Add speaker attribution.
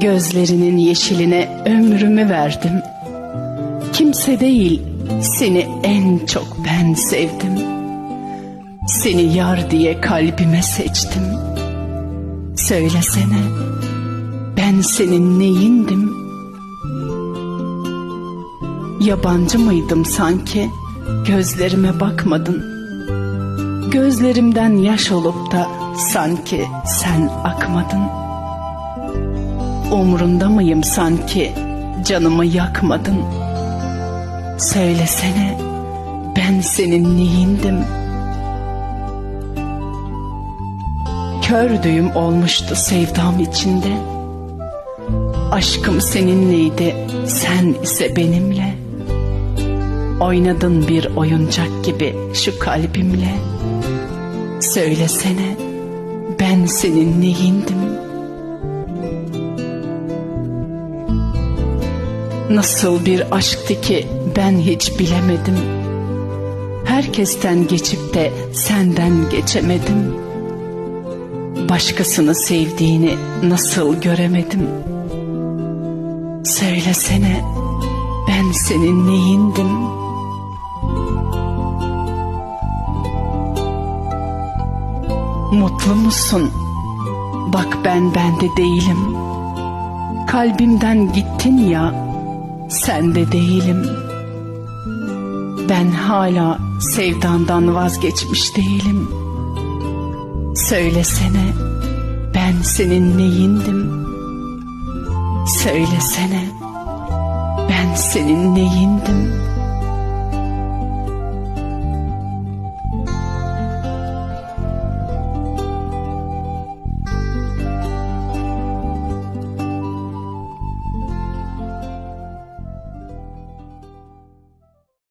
Speaker 1: Gözlerinin yeşiline ömrümü verdim. Kimse değil, seni en çok ben sevdim. Seni yar diye kalbime seçtim. Söylesene, ben senin neyindim? Yabancı mıydım sanki? Gözlerime bakmadın. Gözlerimden yaş olup da sanki sen akmadın. Umrunda mıyım sanki canımı yakmadın? Söylesene ben senin neyindim? Kör düğüm olmuştu sevdam içinde. Aşkım seninleydi, sen ise benimle. Oynadın bir oyuncak gibi şu kalbimle. Söylesene ben senin neyindim? Nasıl bir aşktı ki ben hiç bilemedim. Herkesten geçip de senden geçemedim. Başkasını sevdiğini nasıl göremedim. Söylesene ben senin neyindim? Mutlu musun? Bak ben bende değilim. Kalbimden gittin ya, sen de değilim. Ben hala sevdandan vazgeçmiş değilim. Söylesene, ben senin neyindim? Söylesene, ben senin neyindim?